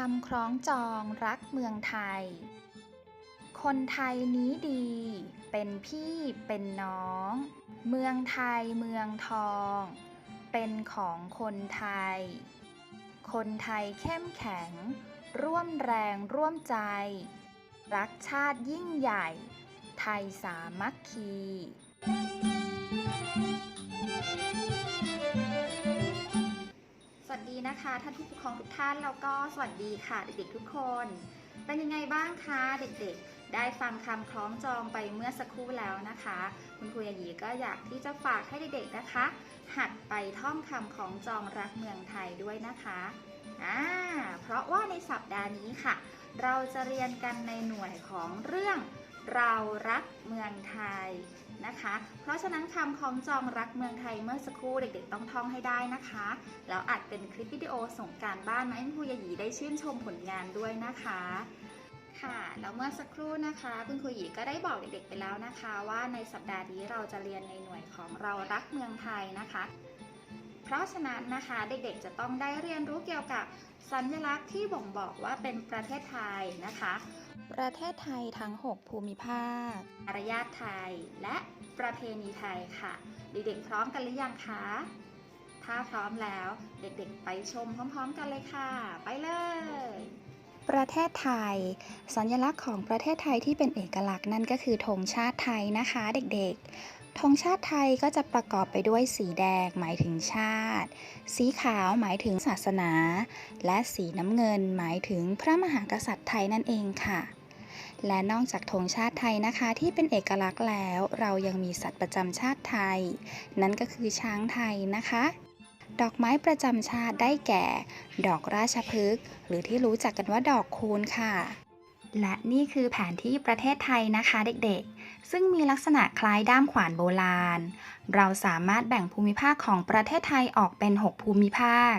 ทำครองจองรักเมืองไทย คนไทยนี้ดี เป็นพี่เป็นน้อง เมืองไทยเมืองทอง เป็นของคนไทย คนไทยเข้มแข็ง ร่วมแรงร่วมใจ รักชาติยิ่งใหญ่ ไทยสามัคคี ท่านผู้ปกครองทุกท่านแล้วก็สวัสดีค่ะเด็กๆทุกคน เป็นยังไงบ้างคะเด็กๆ ได้ฟังคำคล้องจองไปเมื่อสักครู่แล้วนะคะ คุณครูยายีก็อยากที่จะฝากให้เด็กๆนะคะ หัดไปท่องคำคล้องจองรักเมืองไทยด้วยนะคะอ่าเพราะว่าในสัปดาห์นี้ค่ะ เราจะเรียนกันในหน่วยของเรื่อง เรารักเมืองไทยนะคะ เพราะฉะนั้นคำคล้องจองรักเมืองไทยเมื่อสักครู่เด็กๆต้องท่องให้ได้นะคะ แล้วอัดเป็นคลิปวิดีโอส่งการบ้านมาให้คุณครูยายีได้ชื่นชมผลงานด้วยนะคะค่ะแล้วเมื่อสักครู่นะคะ คุณครูหยีก็ได้บอกเด็กๆไปแล้วนะคะ ว่าในสัปดาห์นี้เราจะเรียนในหน่วยของเรารักเมืองไทยนะคะ เพราะฉะนั้นนะคะเด็กๆจะต้องได้เรียนรู้เกี่ยวกับสัญลักษณ์ที่บ่งบอกว่าเป็นประเทศไทยนะคะ ประเทศไทยทั้ง 6 ภูมิภาคมารยาทไทยและประเพณีไทยค่ะ เด็กๆพร้อมกันหรือยังคะ ถ้าพร้อมแล้วเด็กๆ ไปชมพร้อม ๆ กันเลยค่ะ ไปเลย ประเทศไทย สัญลักษณ์ของประเทศไทยที่เป็นเอกลักษณ์นั่นก็คือธงชาติไทยนะคะ เด็กๆ ธงชาติไทยก็จะประกอบไปด้วยสีแดงหมายถึงชาติ สีขาวหมายถึงศาสนา และสีน้ำเงินหมายถึงพระมหากษัตริย์ไทยนั่นเองค่ะ และนอกจากธงชาติไทยนะคะที่เป็นเอกลักษณ์แล้ว เรายังมีสัตว์ประจำชาติไทย นั่นก็คือช้างไทยนะคะ ดอกไม้ประจำชาติได้แก่ ดอกราชพฤกษ์หรือที่รู้จักกันว่าดอกคูณค่ะ และนี่คือแผนที่ประเทศไทยนะคะเด็กๆ ซึ่งมีลักษณะคล้ายด้ามขวานโบราณ เราสามารถแบ่งภูมิภาคของประเทศไทยออกเป็น 6 ภูมิภาค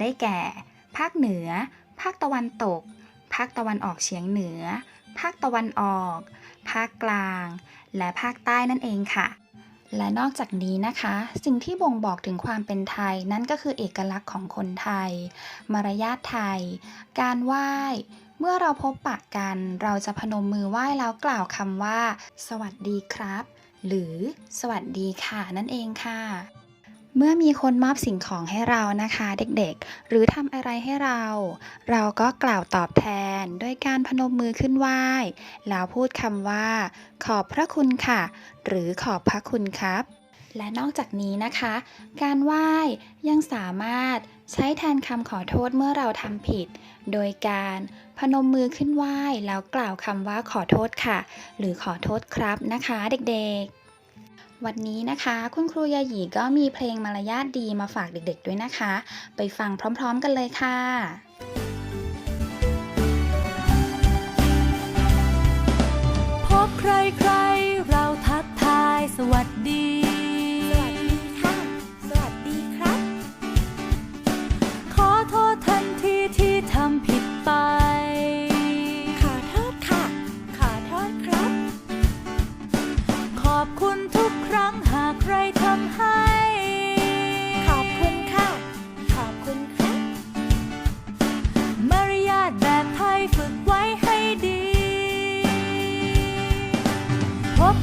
ได้แก่ ภาคเหนือ ภาคตะวันตก ภาคตะวันออกเฉียงเหนือ ภาคตะวันออก ภาคกลาง และภาคใต้นั่นเองค่ะและนอกจากนี้นะคะ สิ่งที่บ่งบอกถึงความเป็นไทยนั่นก็คือเอกลักษณ์ของคนไทย มารยาทไทย การไหว้ เมื่อเราพบปะกัน เราจะพนมมือไหว้แล้วกล่าวคำว่า สวัสดีครับ หรือสวัสดีค่ะนั่นเองค่ะ เมื่อมีคนมอบสิ่งของให้เรานะคะเด็กๆ หรือทำอะไรให้เรา เราก็กล่าวตอบแทนด้วยการพนมมือขึ้นไหว้ แล้วพูดคำว่า ขอบพระคุณค่ะ หรือขอบพระคุณครับ และนอกจากนี้นะคะ การไหว้ยังสามารถ ใช้แทนคำขอโทษเมื่อเราทำผิด โดยการพนมมือขึ้นไหว้แล้วกล่าวคำว่าขอโทษค่ะ หรือขอโทษครับนะคะเด็กๆ วันนี้นะคะคุณครูยาหยีก็มีเพลงมารยาทดีมาฝากเด็กๆด้วยนะคะ ไปฟังพร้อมๆกันเลยค่ะพบใครใคร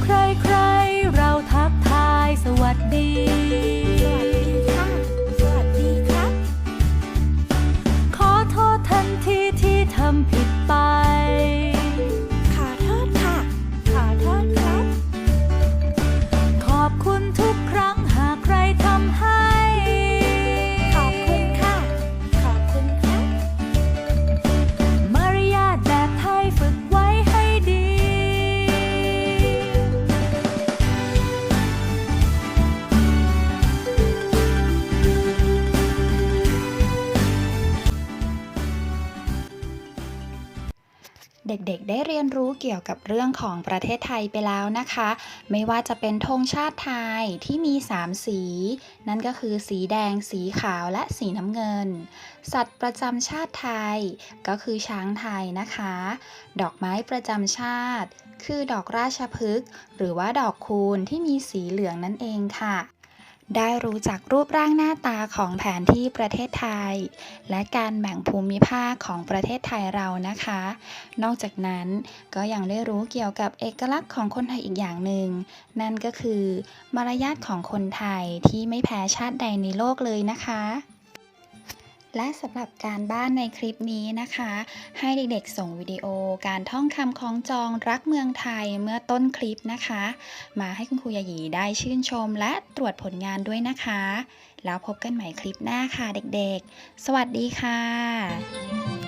ใครใครๆ เราทักทายสวัสดี เด็กๆ ได้เรียนรู้เกี่ยวกับเรื่องของประเทศไทยไปแล้วนะคะ ไม่ว่าจะเป็นธงชาติไทยที่มี 3 สี นั่นก็คือสีแดง สีขาวและสีน้ำเงิน สัตว์ประจำชาติไทย ก็คือช้างไทยนะคะ ดอกไม้ประจำชาติ คือดอกราชพฤกษ์หรือว่าดอกคูณที่มีสีเหลืองนั่นเองค่ะ ได้รู้จักรูปร่างหน้าตาของแผนที่ประเทศไทย และการแบ่งภูมิภาคของประเทศไทยเรานะคะ นอกจากนั้นก็ยังได้รู้เกี่ยวกับเอกลักษณ์ของคนไทยอีกอย่างหนึ่ง นั่นก็คือ มารยาทของคนไทยที่ไม่แพ้ชาติใดในโลกเลยนะคะ และสำหรับการบ้านในคลิปนี้นะคะ ให้เด็กๆส่งวิดีโอการท่องคำคล้องจองรักเมืองไทยเมื่อต้นคลิปนะคะ มาให้คุณครูยายีได้ชื่นชมและตรวจผลงานด้วยนะคะ แล้วพบกันใหม่คลิปหน้าค่ะเด็กๆ สวัสดีค่ะ